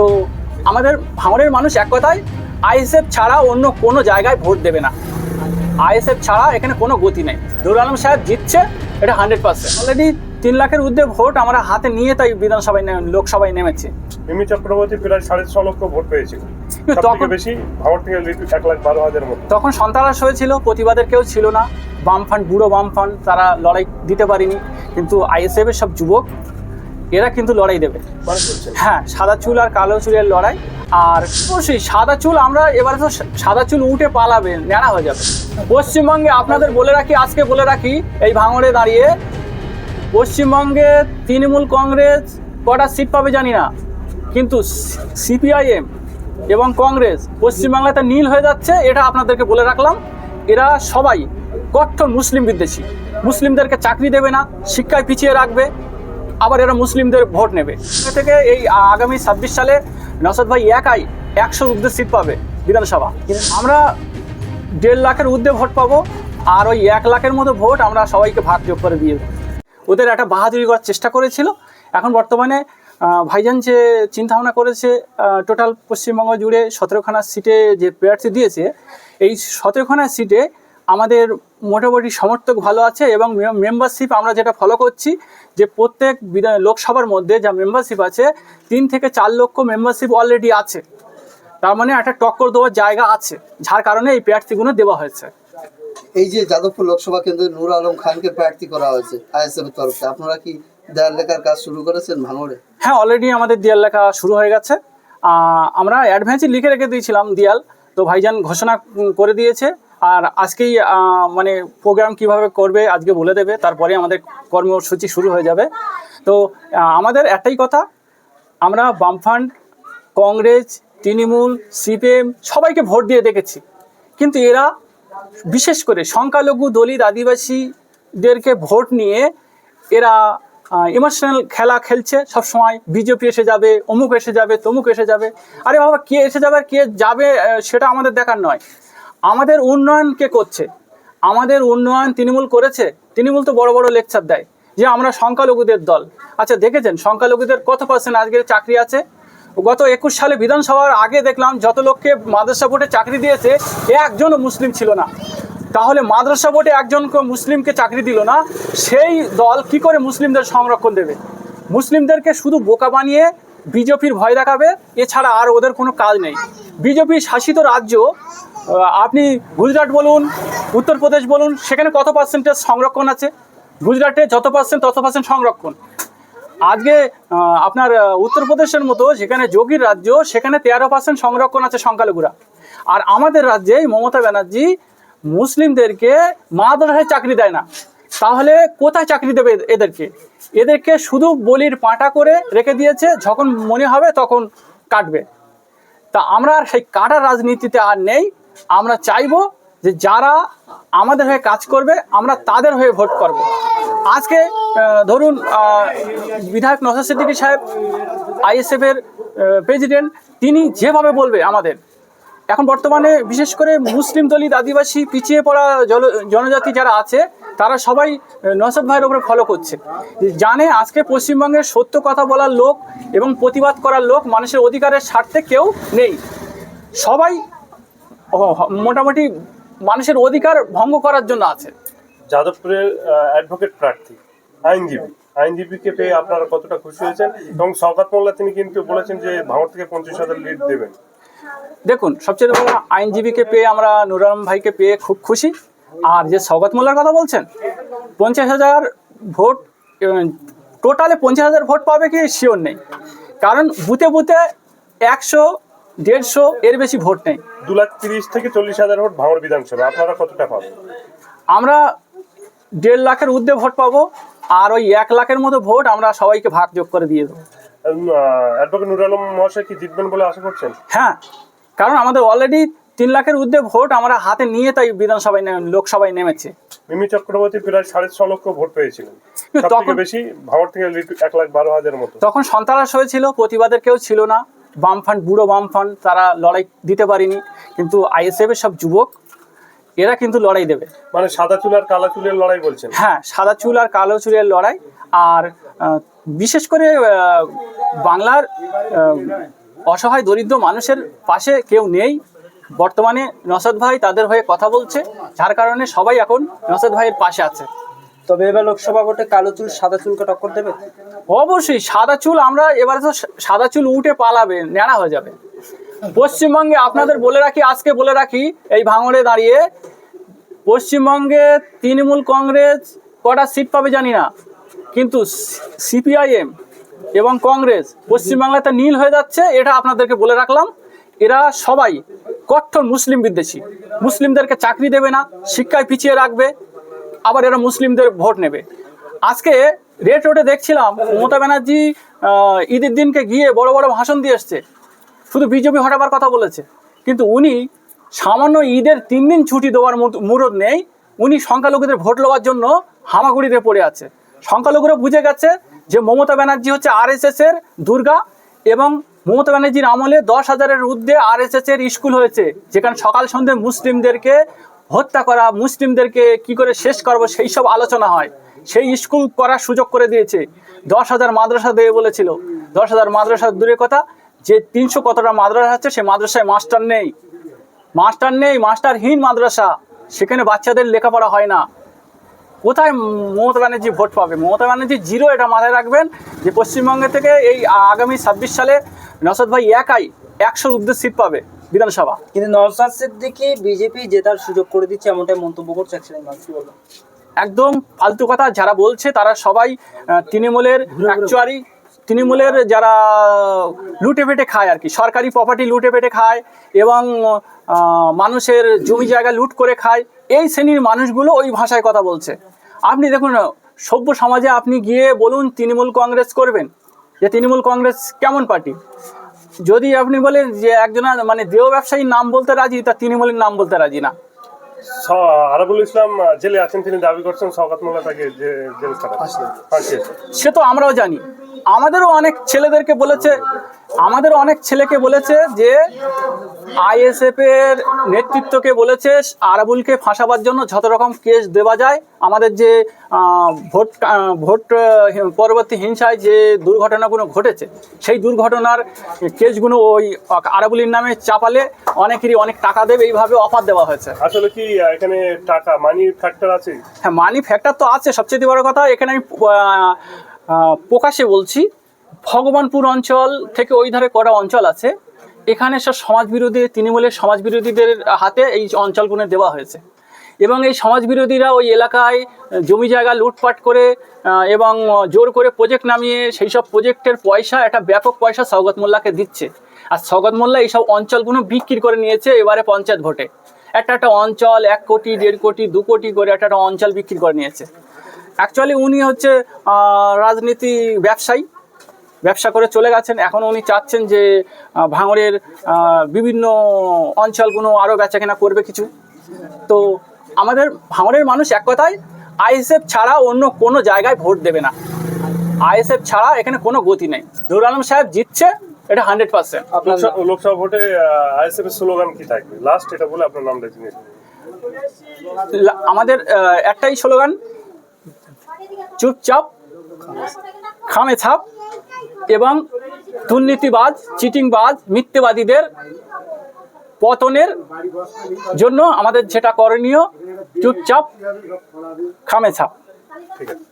তো আমাদের ভাঙড়ের মানুষ এক কথায় আইএসএফ ছাড়া অন্য কোনো জায়গায় ভোট দেবে না। আইএসএফ ছাড়া এখানে কোনো গতি নেই। নুর আলম সাহেব জিতছে এটা হান্ড্রেড পার্সেন্ট অলরেডি তিন লাখের ঊর্ধ্বে ভোট আমরা হাতে নিয়ে তাই বিধানসভায় নে- লোকসভায় নেমেছি। মিমি চক্রবর্তী প্রায় সাড়ে ছ লক্ষ ভোট পেয়েছিল। কিন্তু তখন বেশি ভারত থেকে এক লাখ বারো হাজার তখন সন্ত্রাস হয়েছিল প্রতিবাদের কেউ ছিল না। বাম ফান্ড বুড়ো বাম ফান্ড তারা লড়াই দিতে পারেনি। কিন্তু আইএসএফ এর সব যুবক এরা কিন্তু লড়াই দেবে। হ্যাঁ সাদা চুল আর কালো চুলের লড়াই। আর অবশ্যই সাদা চুল আমরা এবারে তো সাদা চুল উঠে পালাবে, ন্যাড়া হয়ে যাবে। পশ্চিমবঙ্গে আপনাদের বলে রাখি, আজকে বলে রাখি, এই ভাঙড়ে দাঁড়িয়ে পশ্চিমবঙ্গে তৃণমূল কংগ্রেস কটা সিট পাবে জানি না, কিন্তু সিপিআইএম এবং কংগ্রেস পশ্চিমবাংলাতে নীল হয়ে যাচ্ছে, এটা আপনাদেরকে বলে রাখলাম। এরা সবাই কট্টর মুসলিম বিদ্বেষী। মুসলিমদেরকে চাকরি দেবে না, শিক্ষায় পিছিয়ে রাখবে। আবার এরা মুসলিমদের ভোট নেবে। থেকে এই আগামী ছাব্বিশ সালে নসদ ভাই একাই একশো ঊর্ধ্বে সিট পাবে বিধানসভা। আমরা দেড় লাখের ঊর্ধ্বে ভোট পাবো আর ওই এক লাখের মতো ভোট আমরা সবাইকে ভাগ যোগ করে দিয়ে ওদের একটা বাহাদুরি করার চেষ্টা করেছিল। এখন বর্তমানে ভাইজান যে চিন্তাভাবনা করেছে টোটাল পশ্চিমবঙ্গ জুড়ে সতেরোখানা সিটে যে প্রার্থী দিয়েছে, এই সতেরোখানা সিটে আমাদের মোটামুটি সমর্থক ভালো আছে এবং মেম্বারশিপ আমরা যেটা ফলো করছি যে প্রত্যেক লোকসভার মধ্যে যা মেম্বারশিপ আছে তিন থেকে চার লক্ষ মেম্বারশিপ অলরেডি আছে। তার মানে একটা টক্কর দেওয়ার জায়গা আছে যার কারণে এই প্রার্থীগুলো দেওয়া হয়েছে। এই যে যাদবপুর লোকসভা কেন্দ্রে নূর আলম খানকে প্রার্থী করা হয়েছে আইএসএফ এর তরফে আপনারা কি দেয়াল লেখার কাজ শুরু করেছেন ভাঙড়ে? হ্যাঁ অলরেডি আমাদের দেয়াল লেখা শুরু হয়ে গেছে। আমরা অ্যাডভান্সে লিখে রেখে দিয়েছিলাম দিয়াল তো ভাইজান ঘোষণা করে দিয়েছে। আর আজকেই মানে প্রোগ্রাম কীভাবে করবে আজকে বলে দেবে, তারপরে আমাদের কর্মসূচি শুরু হয়ে যাবে। তো আমাদের একটাই কথা, আমরা বামফ্রন্ট, কংগ্রেস, তৃণমূল, সিপিএম সবাইকে ভোট দিয়ে দেখেছি। কিন্তু এরা বিশেষ করে সংখ্যালঘু দলিত আদিবাসীদেরকে ভোট নিয়ে এরা ইমোশনাল খেলা খেলছে। সব সময় বিজেপি এসে যাবে, অমুক এসে যাবে, তমুক এসে যাবে। আরে বাবা, কে এসে যাবে আর কে যাবে সেটা আমাদের দেখার নয়। আমাদের উন্নয়ন কে করছে? আমাদের উন্নয়ন তৃণমূল করেছে? তৃণমূল তো বড় বড় লেকচার দেয় যে আমরা সংখ্যালঘুদের দল। আচ্ছা দেখেছেন? সংখ্যালঘুদের কত পার্সেন্ট আজকের চাকরি আছে? গত একুশ সালে বিধানসভার আগে দেখলাম যত লোককে মাদ্রাসা বোর্ডে চাকরি দিয়েছে, একজনও মুসলিম ছিল না। তাহলে মাদ্রাসা বোর্ডে একজন মুসলিমকে চাকরি দিল না, সেই দল কি করে মুসলিমদের সংরক্ষণ দেবে? মুসলিমদেরকে শুধু বোকা বানিয়ে বিজেপির ভয় দেখাবে? এছাড়া আর ওদের কোনো কাজ নেই। বিজেপি শাসিত রাজ্য আপনি গুজরাট বলুন উত্তরপ্রদেশ বলুন, সেখানে কত পার্সেন্টেজ সংরক্ষণ আছে? গুজরাটে যত পার্সেন্ট তত পার্সেন্ট সংরক্ষণ। আজকে আপনার উত্তরপ্রদেশের মতো যেখানে যোগীর রাজ্য, সেখানে তেরো পার্সেন্ট সংরক্ষণ আছে সংখ্যালঘুরা। আর আমাদের রাজ্যে মমতা ব্যানার্জি মুসলিমদেরকে মা মাদ্রাসায় চাকরি দেয় না। তাহলে কোথায় চাকরি দেবে এদেরকে? এদেরকে শুধু বলির পাঁটা করে রেখে দিয়েছে, যখন মনে হবে তখন কাটবে। তা আমরা আর সেই কাটার রাজনীতিতে আর নেই। আমরা চাইব যে যারা আমাদের হয়ে কাজ করবে, আমরা তাদের হয়ে ভোট করব। আজকে ধরুন বিধায়ক নসর সিদ্দিকী সাহেব, আইএসএফের প্রেসিডেন্ট তিনি যেভাবে বলবে আমাদের এখন বর্তমানে বিশেষ করে মুসলিম দলিত আদিবাসী পিছিয়ে পড়া জনজাতি যারা আছে, তারা সবাই নসদ ভাইয়ের উপরে ফলো করছে। জানে আজকে পশ্চিমবঙ্গের সত্য কথা বলার লোক এবং প্রতিবাদ করার লোক মানুষের অধিকারের স্বার্থে কেউ নেই। সবাই মোটামুটি মানুষের অধিকার ভঙ্গ করার জন্য আছে। যাদবপুরের অ্যাডভোকেট প্রার্থী, আইনজীবী। আইনজীবীকে পেয়ে আপনারা কতটা খুশি হয়েছেন? এবং সৌগাত মোল্লা, তিনি কিন্তু বলেছেন যে ভাঙড় থেকে পঞ্চাশ হাজার লিড দেবেন। দেখুন সবচেয়ে বড় আইনজীবীকে পেয়ে আমরা নুর আলম ভাইকে পেয়ে খুব খুশি। আর যে সৌগত মোল্লার কথা বলছেন পঞ্চাশ হাজার ভোট টোটালে পঞ্চাশ হাজার ভোট পাবে কি? শিওর নেই। কারণ বুথে বুথে একশো দেড়শো এর বেশি ভোট নেই। দু লাখ তিরিশ থেকে চল্লিশ হাজার ভোট ভাঙড় বিধানসভা আপনারা কতটা পাবেন? আমরা দেড় লাখের ঊর্ধ্বে ভোট পাবো। আর ওই এক লাখের মতো ভোট আমরা সবাইকে ভাগ যোগ করে দিয়ে দেবো। অ্যাডভোকেট নুর আলম মহাশয় কি জিতবেন বলে আশা করছেন? হ্যাঁ কারণ আমাদের অলরেডি তিন লাখের ঊর্ধ্বে ভোট আমরা হাতে নিয়ে তাই বিধানসভায় নে- লোকসভায় নেমেছে। মিমি চক্রবর্তী প্রায় সাড়ে ছ লক্ষ ভোট পেয়েছিলেন। তখন- বেশি ভাঙড় থেকে এক লাখ বারো হাজার মতো। তখন সন্ত্রাস হয়েছিল প্রতিবাদের কেউ ছিল না। বাম ফান্ড বুড়ো বাম ফান্ড তারা লড়াই দিতে পারেনি। কিন্তু আইএসএফ এর সব যুবক এরা কিন্তু লড়াই দেবে। মানে সাদা চুল আর কালো চুলের লড়াই বলছেন? হ্যাঁ সাদা চুল আর কালো চুলের লড়াই। আর বিশেষ করে বাংলার অসহায় দরিদ্র মানুষের পাশে কেউ নেই। বর্তমানে নসাদ ভাই তাদের হয়ে কথা বলছে যার কারণে সবাই এখন নসাদ ভাইয়ের পাশে আছে। তবে এবার লোকসভা ভোটে কালো চুল সাদা চুলকে টক্কর দেবে? অবশ্যই সাদা চুল আমরা এবারে তো সাদা চুল উঠে পালাবে ন্যাড়া হয়ে যাবে। পশ্চিমবঙ্গে আপনাদের বলে রাখি, আজকে বলে রাখি, এই ভাঙড়ে দাঁড়িয়ে পশ্চিমবঙ্গে তৃণমূল কংগ্রেস কটা সিট পাবে জানি না, কিন্তু সিপিআইএম এবং কংগ্রেস পশ্চিমবাংলাতে নীল হয়ে যাচ্ছে, এটা আপনাদেরকে বলে রাখলাম। এরা সবাই কঠোর মুসলিম বিদ্বেষী। মুসলিমদেরকে চাকরি দেবে না, শিক্ষায় পিছিয়ে রাখবে, আবার এরা মুসলিমদের ভোট নেবে। আজকে রেড রোডে দেখছিলাম মমতা ব্যানার্জি ঈদের দিনকে গিয়ে বড় বড় ভাষণ দিয়ে এসছে। শুধু বিজেপি হটাবার কথা বলেছে। কিন্তু উনি সামান্য ঈদের তিন দিন ছুটি দেওয়ার মুরদ নেই, উনি সংখ্যালঘুদের ভোট লওয়ার জন্য হামাগুড়িতে পড়ে আছে। সংখ্যালঘুরা বুঝে গেছে যে মমতা ব্যানার্জি হচ্ছে আরএসএস এর দুর্গা এবং মমতা ব্যানার্জির আমলে দশ হাজারের ঊর্ধ্বে আরএসএস এর স্কুল হয়েছে, যেখানে সকাল সন্ধ্যে মুসলিমদেরকে হত্যা করা, মুসলিমদেরকে কি করে শেষ করব সেই সব আলোচনা হয়। সেই স্কুল করার সুযোগ করে দিয়েছে। দশ হাজার মাদ্রাসা দেবে বলেছিল। দশ হাজার মাদ্রাসা দূরের কথা। যে তিনশো কতটা মাদ্রাসা আছে সে মাদ্রাসায় মাস্টার নেই। মাস্টার নেই মাস্টারহীন মাদ্রাসা। সেখানে বাচ্চাদের লেখাপড়া হয় না। কোথায় মমতা ব্যানার্জি ভোট পাবে? মমতা ব্যানার্জি জিরো এটা মাথায় রাখবেন যে পশ্চিমবঙ্গে থেকে এই আগামী ছাব্বিশ সালে নসদ ভাই একাই একশোর উর্ধ্বে সিট পাবে বিধানসভা। কিন্তু নওসাদ সিদ্দিকি বিজেপি জেতার সুযোগ করে দিচ্ছে এমনটাই মন্তব্য করছে মানুষ। একদম ফালতু কথা যারা বলছে তারা সবাই তৃণমূলের অ্যাকচুয়ালি তৃণমূলের যারা লুটে পেটে খায় আর কি, সরকারি প্রপার্টি লুটে পেটে খায় এবং মানুষের জমি জায়গা লুট করে খায়, এই শ্রেণির মানুষগুলো ওই ভাষায় কথা বলছে। আপনি দেখুন, সভ্য সমাজে আপনি গিয়ে বলুন তৃণমূল কংগ্রেস করবেন, যে তৃণমূল কংগ্রেস কেমন পার্টি? যদি আপনি বলেন যে একজনের মানে দেহ ব্যবসায়ীর নাম বলতে রাজি, তা তৃণমূলের নাম বলতে রাজি না। আরাবুল ইসলাম জেলে আছেন তিনি দাবি করছেন সৌগাত মোল্লা তাকে জেল সে তো আমরাও জানি। আমাদেরও অনেক ছেলেদেরকে বলেছে আমাদের অনেক ছেলেকে বলেছে যে আইএসএফ এর নেতৃত্বকে বলেছে আরাবুলকে ফাঁসাবার জন্য যত রকম কেস দেওয়া যায় আমাদের যে ভোট ভোট পরবর্তী হিংসায় যে দুর্ঘটনাগুলো ঘটেছে সেই দুর্ঘটনার কেসগুলো ওই আরাবুলির নামে চাপালে অনেকেরই অনেক টাকা দেবে এইভাবে অফার দেওয়া হয়েছে। আসলে কি এখানে টাকা মানি ফ্যাক্টর আছে? হ্যাঁ মানি ফ্যাক্টর তো আছে সবচেয়ে বড় কথা এখানে আমি আহ, বলছি ভগবানপুর অঞ্চল থেকে ওই ধারে কটা অঞ্চল আছে এখানে সব সমাজবিরোধী, তৃণমূলের সমাজবিরোধীদের হাতে এই অঞ্চলগুলো দেওয়া হয়েছে। এবং এই সমাজবিরোধীরা ওই এলাকায় জমি জায়গা লুটপাট করে এবং জোর করে প্রজেক্ট নামিয়ে সেই সব প্রজেক্টের পয়সা, একটা ব্যাপক পয়সা সৌগত মোল্লাকে দিচ্ছে। আর সৌগত মোল্লা এইসব অঞ্চলগুলো বিক্রি করে নিয়েছে এবারে পঞ্চায়েত ভোটে। একটা একটা অঞ্চল এক কোটি, দেড় কোটি, দু কোটি করে একটা একটা অঞ্চল বিক্রি করে নিয়েছে। অ্যাকচুয়ালি উনি হচ্ছে রাজনীতি ব্যবসায়ী। ব্যবসা করে চলে গেছেন। এখন উনি চাচ্ছেন যে ভাঙড়ের বিভিন্ন অঞ্চলগুলো আরও বেচাকেনা করবে কিছু। তো আমাদের ভাঙড়ের মানুষ এক কথায় আইএসএফ ছাড়া অন্য কোনো জায়গায় ভোট দেবে না। আইএসএফ ছাড়া এখানে কোনো গতি নেই। নুর আলম সাহেব জিতছে এটা হান্ড্রেড পার্সেন্ট। আপনার লোকসভা- লোকসভা ভোটে আইএসএফ এর স্লোগান কি থাকবে? লাস্ট এটা বলে আপনার নামটা জিনিস আমাদের একটাই স্লোগান চুপচাপ খামে ছাপ। এবং দুর্নীতিবাজ চিটিংবাজ মিথ্যেবাদীদের পতনের জন্য আমাদের যেটা করণীয় চুপচাপ খামেছা ঠিক আছে।